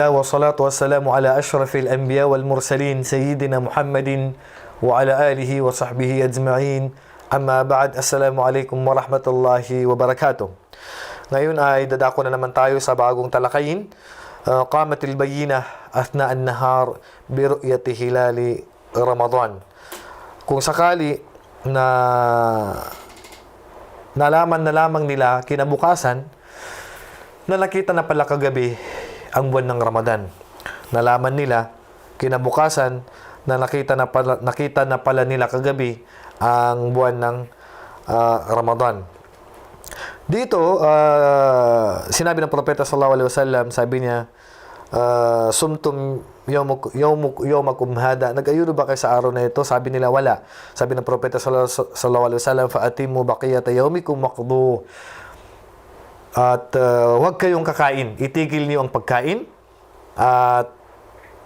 والصلاة والسلام على أشرف الأنبياء والمرسلين سيدنا محمد وعلى آله وصحبه أجمعين. أما بعد السلام عليكم ورحمة الله وبركاته. ngayon ay dadako na naman tayo sa bagong talakayin قامت البينة أثناء النهار برؤية هلال رمضان. kung sakali na nalaman na lamang nila kinabukasan na nakita na pala kagabi ang buwan ng Ramadan. Nalaman nila kinabukasan na nakita na pala, nakita na pala nila kagabi ang buwan ng ah, Ramadan. Dito, ah, sinabi ng propeta sallallahu alaihi wasallam, sabi niya, ah, sumtum yawmuk yawmuk yawmakum hada. Nag-ayuno ba kayo sa araw na ito? Sabi nila wala. Sabi ng propeta sallallahu alaihi wasallam, fa atimu baqiyata yawmikum maqdu. At ah, huwag kayong kakain. Itigil niyo ang pagkain at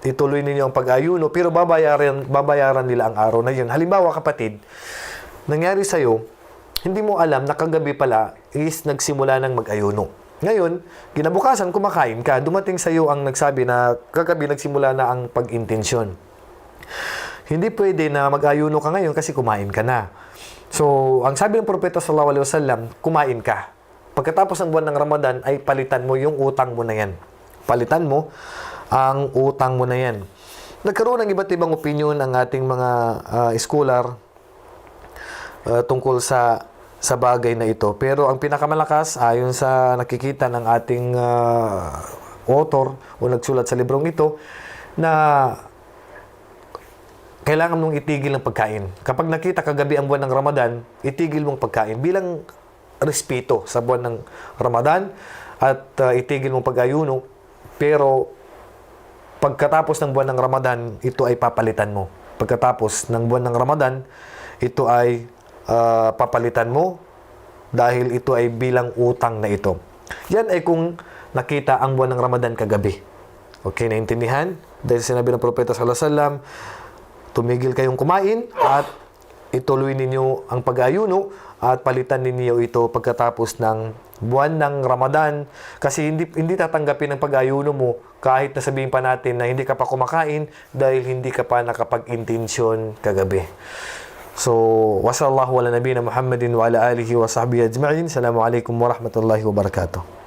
ituloy ninyo ang pag-ayuno pero babayaran babayaran nila ang araw na yun. Halimbawa kapatid, nangyari sa iyo, hindi mo alam na kagabi pala is nagsimula ng mag-ayuno. Ngayon, kinabukasan kumakain ka, dumating sa iyo ang nagsabi na kagabi nagsimula na ang pag-intensyon. Hindi pwede na mag-ayuno ka ngayon kasi kumain ka na. So, ang sabi ng propeta sallallahu alaihi wasallam, kumain ka. Pagkatapos ng buwan ng Ramadan ay palitan mo yung utang mo na yan. Palitan mo ang utang mo na yan. Nagkaroon ng iba't ibang opinion ang ating mga ah, scholar uh, tungkol sa sa bagay na ito. Pero ang pinakamalakas ayon sa nakikita ng ating ah, author o nagsulat sa librong ito na kailangan mong itigil ang pagkain. Kapag nakita kagabi ang buwan ng Ramadan, itigil mong pagkain bilang respeto sa buwan ng Ramadan at ah, itigil mong pag-ayuno. Pero pagkatapos ng buwan ng Ramadan, ito ay papalitan mo. Pagkatapos ng buwan ng Ramadan, ito ay ah, papalitan mo dahil ito ay bilang utang na ito. Yan ay kung nakita ang buwan ng Ramadan kagabi. Okay, naintindihan? Dahil sinabi ng Propeta Sallallahu Alaihi Wasallam, tumigil kayong kumain at ituloy ninyo ang pag-ayuno at palitan ninyo ito pagkatapos ng buwan ng Ramadan kasi hindi hindi tatanggapin ang pag-ayuno mo kahit na sabihin pa natin na hindi ka pa kumakain dahil hindi ka pa nakapag-intensyon kagabi. So, wasallahu ala nabiyina Muhammadin wa ala alihi wa sahbihi ajma'in. Assalamu alaikum warahmatullahi wabarakatuh.